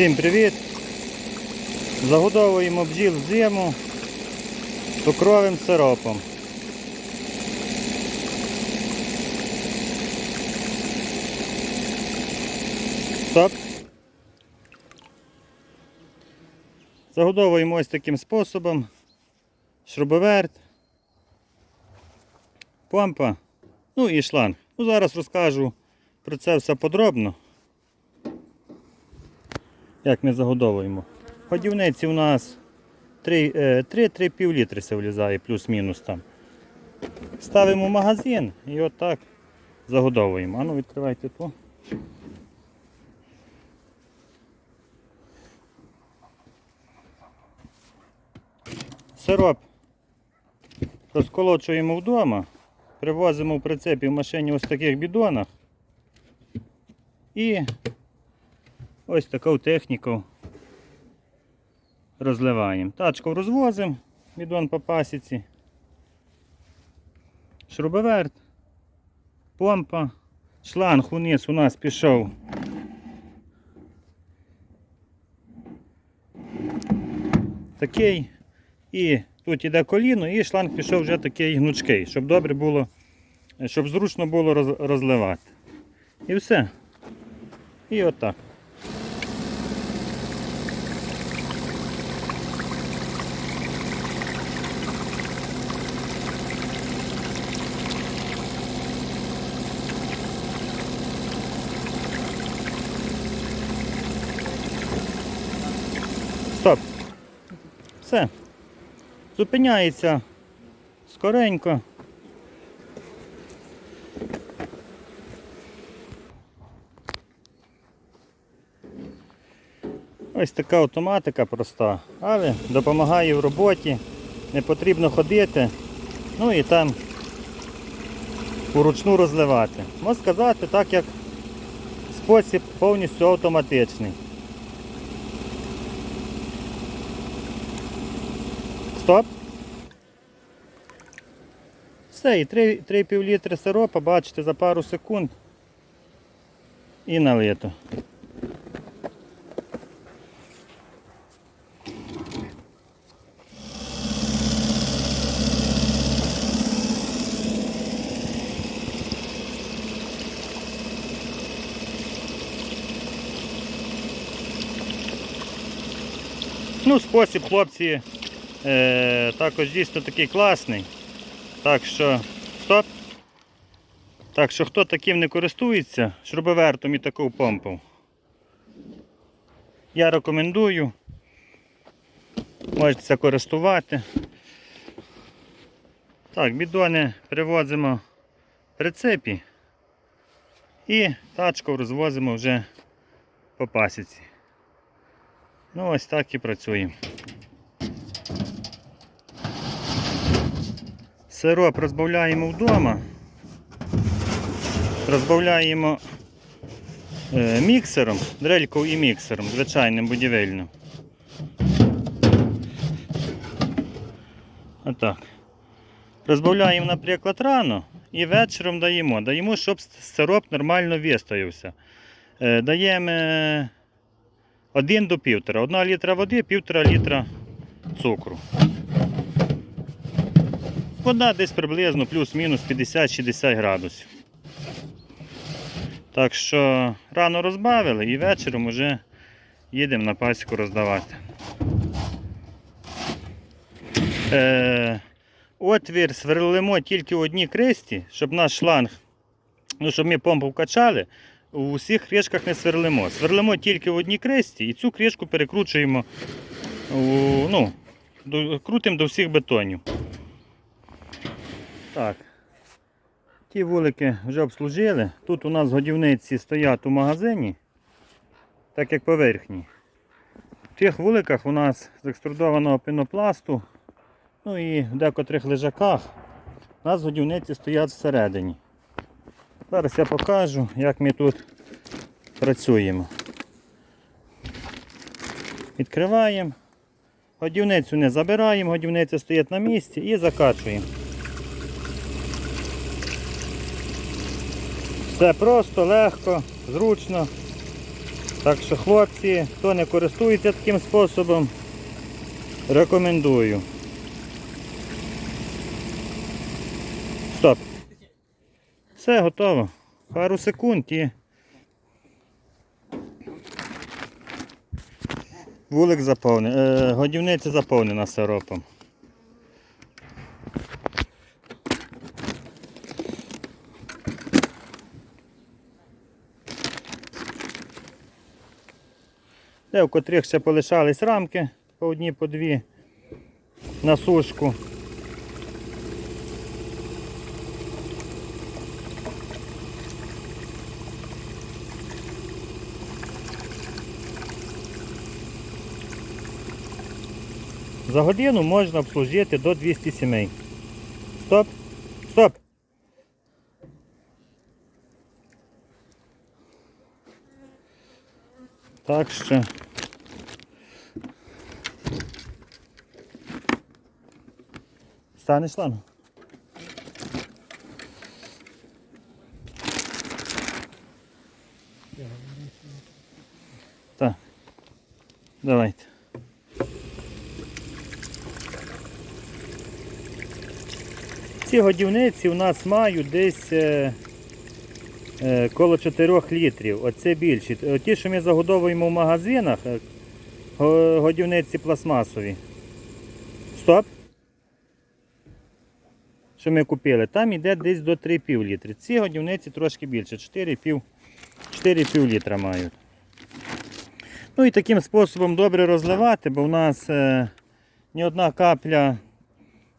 Всім привіт! Загодовуємо бджіл в зиму цукровим сиропом. Стоп. Загодовуємо ось таким способом. Шрубоверт, помпа, ну і шланг. Ну, зараз розкажу про це все подробно як ми загодовуємо. Годівниці у нас 3-3,5 літри все влізає, плюс-мінус там. Ставимо в магазин і отак загодовуємо. А ну відкривайте ту. Сироп розколочуємо вдома, привозимо в прицепі в машині ось таких бідонах. І Ось таку техніку розливаємо. Тачку розвозимо, бідон по пасіці, шрубоверт, помпа, шланг униз у нас пішов. Такий. І тут іде коліно, і шланг пішов вже такий гнучкий, щоб добре було, щоб зручно було розливати. І все. І отак. Стоп. Все. Зупиняється скоренько. Ось така автоматика проста, але допомагає в роботі, не потрібно ходити, ну і там уручну розливати. Можна сказати, так як спосіб повністю автоматичний. Стоп. Все, і 3,5 літри сиропа, бачите, за пару секунд і налито. Ну, спосіб, хлопці, е, також дійсно такий класний. Так що, стоп. Так що, хто таким не користується, шрубовертом і таку помпу. Я рекомендую. Можете користувати. Так, бідони привозимо в прицепі і тачку розвозимо вже по пасіці. Ну ось так і працюємо. Сироп розбавляємо вдома. Розбавляємо е, міксером, дрелькою і міксером, звичайним будівельним. Отак. Розбавляємо, наприклад, рано і вечором даємо. Даємо, щоб сироп нормально вистоявся. Е, даємо е, 1 до 1,5. 1 літра води, 1,5 літра цукру. Вода десь приблизно плюс-мінус 50-60 градусів. Так що рано розбавили і вечором вже їдемо на пасіку роздавати. Е, отвір сверлимо тільки в одній кресті, щоб наш шланг, ну, щоб ми помпу вкачали, у усіх кришках не сверлимо. Сверлимо тільки в одній кресті і цю кришку перекручуємо, ну, крутимо до всіх бетонів. Так. Ті вулики вже обслужили. Тут у нас годівниці стоять у магазині, так як поверхні. В тих вуликах у нас з екструдованого пінопласту, ну і в декотрих лежаках у нас годівниці стоять всередині. Зараз я покажу, як ми тут працюємо. Відкриваємо, годівницю не забираємо, годівниця стоїть на місці і закачуємо. Все просто, легко, зручно. Так що, хлопці, хто не користується таким способом, рекомендую. Стоп. Все готово. Пару секунд і вулик заповнений. Е, годівниця заповнена сиропом. Де в котрих ще полишались рамки по одній, по дві на сушку. За годину можна обслужити до 200 сімей. Стоп! Стоп! Так що. Станеш лану? Так. Давайте. Ці годівниці у нас мають десь е, коло 4 літрів. Оце більші. Е, Ті, що ми загодовуємо в магазинах, е, годівниці пластмасові. Стоп. Що ми купили? Там йде десь до 3,5 літри. Ці годівниці трошки більше, 4,5 4,5 літра мають. Ну і таким способом добре розливати, бо в нас е, ні одна капля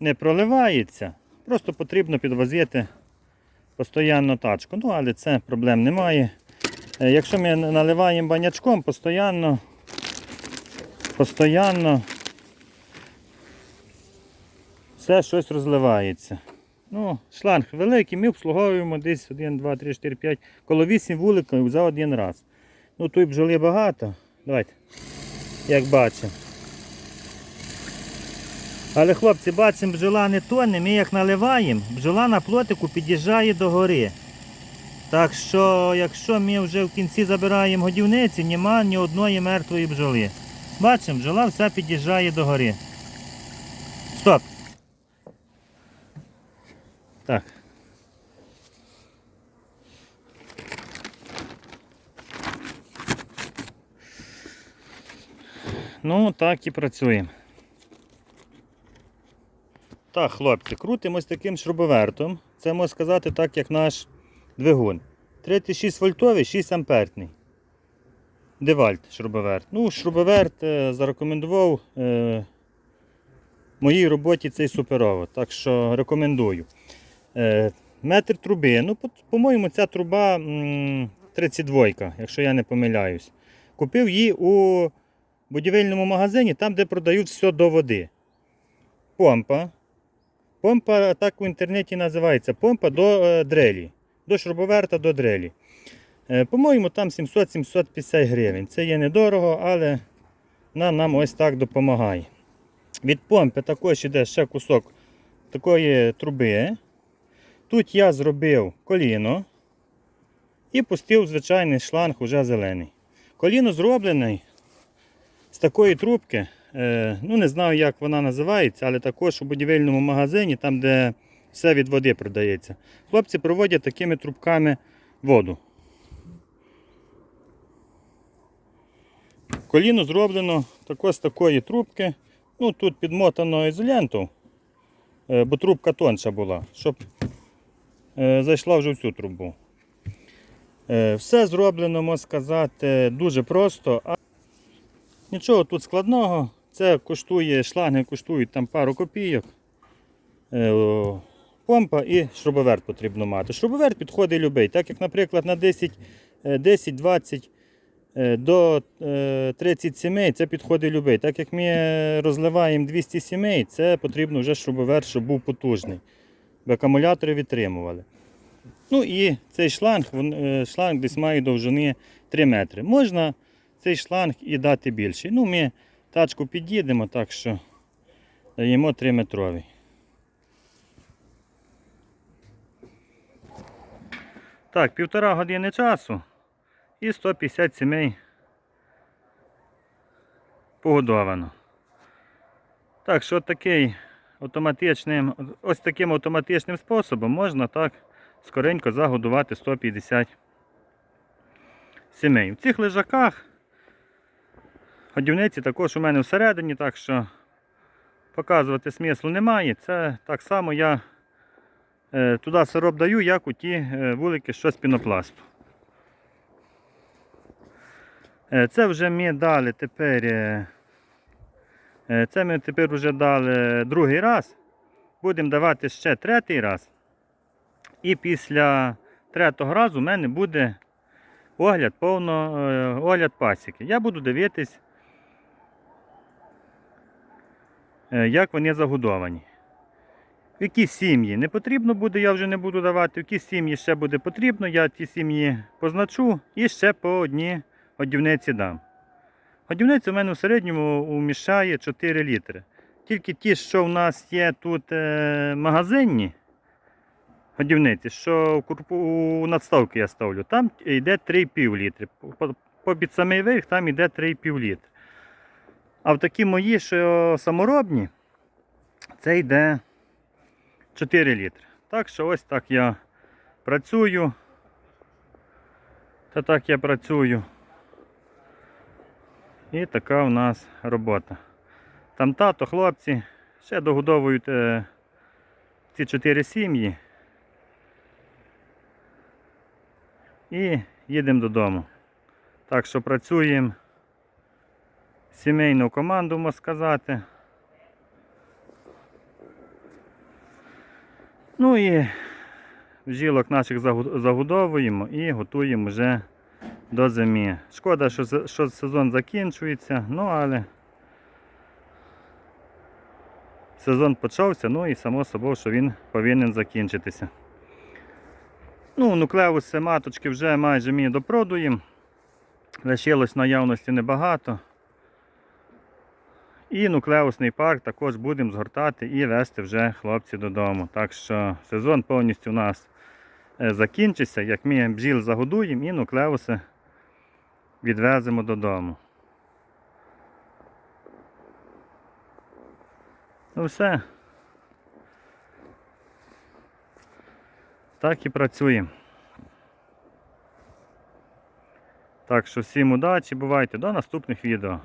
не проливається. Просто потрібно підвозити постійно тачку. Ну, але це проблем немає. Е, Якщо ми наливаємо банячком, постійно, постійно все щось розливається. Ну, шланг великий, ми обслуговуємо десь 1, 2, 3, 4, 5, коло 8 вуликів за один раз. Ну тут бджоли багато. Давайте. Як бачимо. Але хлопці, бачимо, бджола не тоне, ми як наливаємо, бджола на плотику під'їжджає до гори. Так що, якщо ми вже в кінці забираємо годівниці, нема ні одної мертвої бджоли. Бачимо, бджола вся під'їжджає до гори. Стоп. Так. Ну, так і працюємо. Так, хлопці, крутимось таким шрубовертом. Це можна сказати так, як наш двигун. 36 вольтовий, 6 ампертний. Девальт шрубоверт. Ну, шрубоверт е, зарекомендував е, моїй роботі цей суперово. Так що рекомендую. Е, метр труби. Ну, по- по-моєму, ця труба м, 32, якщо я не помиляюсь. Купив її у будівельному магазині, там, де продають все до води. Помпа. Помпа так в інтернеті називається. Помпа до е, дрелі. До шрубоверта до дрелі. Е, по-моєму, там 700-750 гривень. Це є недорого, але вона нам ось так допомагає. Від помпи також іде ще кусок такої труби. Тут я зробив коліно і пустив звичайний шланг уже зелений. Коліно зроблений з такої трубки. Е, ну не знаю, як вона називається, але також у будівельному магазині, там, де все від води продається. Хлопці проводять такими трубками воду. Коліно зроблено також з такої трубки. Ну, тут підмотано ізоленту, е, бо трубка тонша була, щоб е, зайшла вже в цю трубу. Все зроблено, можна сказати, дуже просто. А Нічого тут складного. Це коштує, шланги коштують там пару копійок. Е, Помпа і шрубоверт потрібно мати. Шрубоверт підходить любий. Так як, наприклад, на 10, е, 10-20 е, до е, 30 сімей це підходить любий. Так як ми розливаємо 200 сімей, це потрібно вже шрубоверт, щоб був потужний. Бо акумулятори відтримували. Ну і цей шланг, е, шланг десь має довжини 3 метри. Можна цей шланг і дати більший. Ну, ми тачку під'їдемо, так що даємо 3 метровий. Так, півтора години часу і 150 сімей погодовано. Так що такий автоматичним, ось таким автоматичним способом можна так скоренько загодувати 150 сімей. В цих лежаках годівниці також у мене всередині, так що показувати смислу немає. Це так само я е, туди сироп даю, як у ті е, вулики, що з пінопласту. Е, Це вже ми дали тепер. Це ми тепер вже дали другий раз. Будемо давати ще третій раз. І після третього разу в мене буде огляд повно, огляд пасіки. Я буду дивитись, е, як вони загодовані. В які сім'ї не потрібно буде, я вже не буду давати. В які сім'ї ще буде потрібно, я ті сім'ї позначу і ще по одній годівниці дам. Годівниця у мене в середньому уміщає 4 літри. Тільки ті, що в нас є тут е, магазинні годівниці, що в у надставки я ставлю, там йде 3,5 літри. По, по під самий верх там йде 3,5 літри. А в такі мої, що саморобні, це йде 4 літри. Так що ось так я працюю. Та так я працюю. І така у нас робота. Там тато, хлопці ще догодовують е, ці чотири сім'ї. І їдемо додому. Так що працюємо сімейну команду, можна сказати. Ну і бджілок наших загодовуємо і готуємо вже до зими. Шкода, що, що сезон закінчується, ну але сезон почався, ну і само собою, що він повинен закінчитися. Ну, нуклеуси маточки вже майже ми допродуємо. Лишилось наявності небагато. І нуклеусний парк також будемо згортати і вести вже хлопці додому. Так що сезон повністю у нас е, закінчиться, як ми бджіл загодуємо і нуклеуси відвеземо додому. Ну все. Так і працюємо. Так що всім удачі, бувайте, до наступних відео.